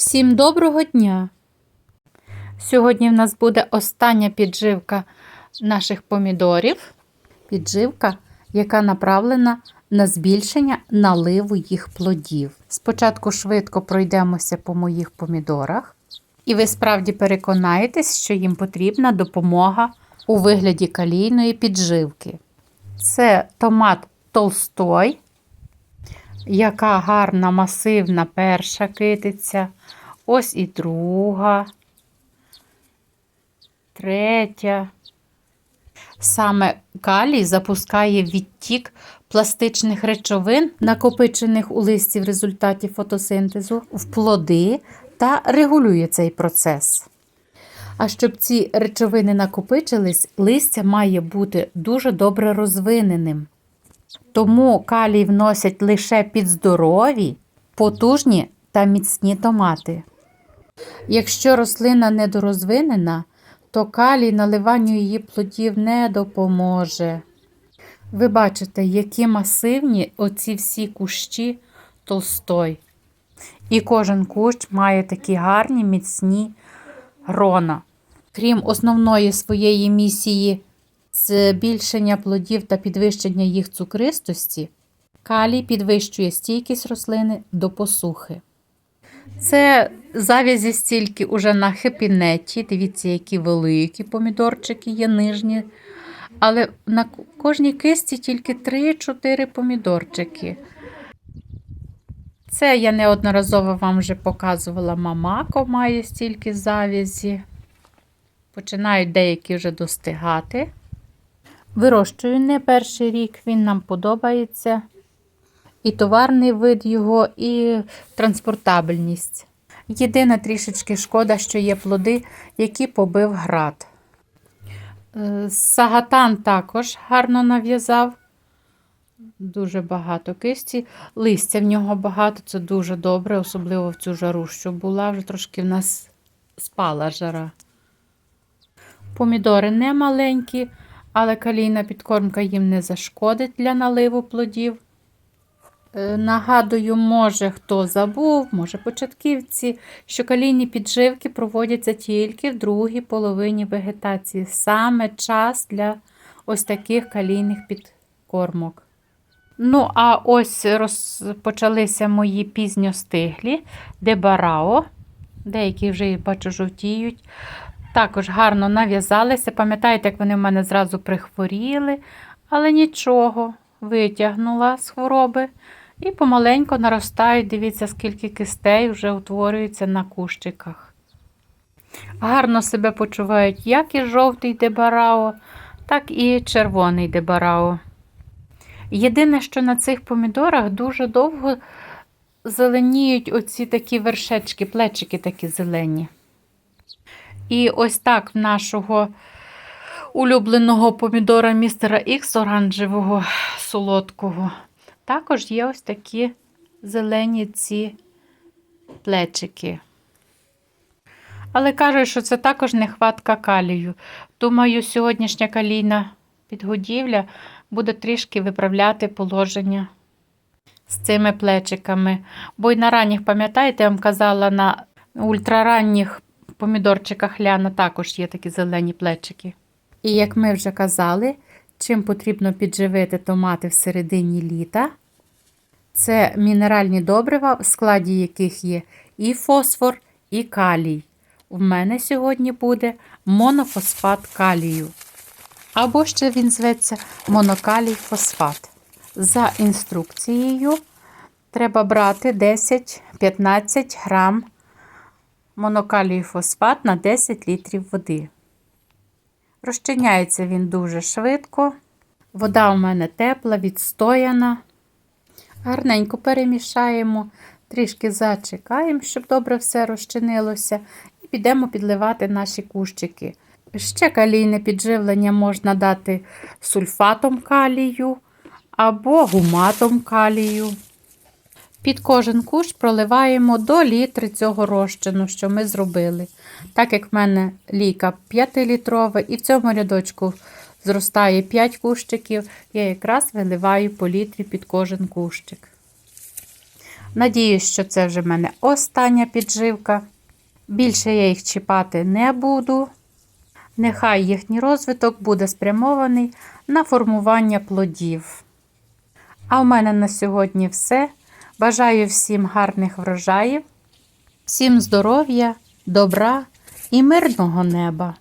Всім доброго дня! Сьогодні в нас буде остання підживка наших помідорів. Підживка, яка направлена на збільшення наливу їх плодів. Спочатку швидко пройдемося по моїх помідорах, і ви справді переконаєтесь, що їм потрібна допомога у вигляді калійної підживки. Це томат Толстой, яка гарна, масивна перша китиця. Ось і друга, третя. Саме калій запускає відтік пластичних речовин, накопичених у листі в результаті фотосинтезу, в плоди та регулює цей процес. А щоб ці речовини накопичились, листя має бути дуже добре розвиненим. Тому калій вносять лише під здорові, потужні та міцні томати. Якщо рослина недорозвинена, то калій наливанню її плодів не допоможе. Ви бачите, які масивні оці всі кущі толстой. І кожен кущ має такі гарні міцні грона. Крім основної своєї місії збільшення плодів та підвищення їх цукристості, калій підвищує стійкість рослини до посухи. Це завязі стільки уже на хепінеті. Дивіться, які великі помідорчики є нижні. Але на кожній кисті тільки 3-4 помідорчики. Це я неодноразово вам вже показувала мамако має стільки завязі. Починають деякі вже достигати. Вирощую не перший рік, він нам подобається. І товарний вид його, і транспортабельність. Єдина трішечки шкода, що є плоди, які побив град. Е, Сагатан також гарно нав'язав. Дуже багато кисті. Листя в нього багато, це дуже добре, особливо в цю жару, що була, вже трошки в нас спала жара. Помідори не маленькі, але калійна підкормка їм не зашкодить для наливу плодів. Е, Нагадую, може, хто забув, може початківці, що калійні підживки проводяться тільки в другій половині вегетації. Саме час для ось таких калійних підкормок. Ну, а ось розпочалися мої пізньостиглі, дебарао. Деякі вже, бачу, жовтіють. Також гарно нав'язалися. Пам'ятаєте, як вони в мене зразу прихворіли, але нічого, витягнула з хвороби. І помаленько наростають, дивіться, скільки кистей вже утворюється на кущиках. Гарно себе почувають як і жовтий дебарао, так і червоний дебарао. Єдине, що на цих помідорах дуже довго зеленіють оці такі вершечки, плечики такі зелені. І ось так в нашого улюбленого помідора містера Ікс оранжевого солодкого. Також є ось такі зелені ці плечики. Але кажуть, що це також нехватка калію. Думаю, сьогоднішня калійна підгодівля буде трішки виправляти положення з цими плечиками. Бо й на ранніх, пам'ятаєте, я вам казала, на ультраранніх помідорчиках ляна також є такі зелені плечики. І як ми вже казали, чим потрібно підживити томати в середині літа, це мінеральні добрива, в складі яких є і фосфор, і калій. У мене сьогодні буде монофосфат калію. Або ще він зветься монокалій фосфат. За інструкцією треба брати 10-15 грам монокалію фосфат на 10 літрів води. Розчиняється він дуже швидко. Вода у мене тепла, відстояна. Гарненько перемішаємо, трішки зачекаємо, щоб добре все розчинилося, і підемо підливати наші кущики. Ще калійне підживлення можна дати сульфатом калію або гуматом калію. Під кожен кущ проливаємо до літри цього розчину, що ми зробили. Так як в мене ліка 5-літрова, і в цьому рядочку зростає 5 кущиків, я якраз виливаю по літрі під кожен кущик. Надіюсь, що це вже в мене остання підживка. Більше я їх чіпати не буду. Нехай їхній розвиток буде спрямований на формування плодів. А в мене на сьогодні все. Бажаю всім гарних врожаїв, всім здоров'я, добра і мирного неба!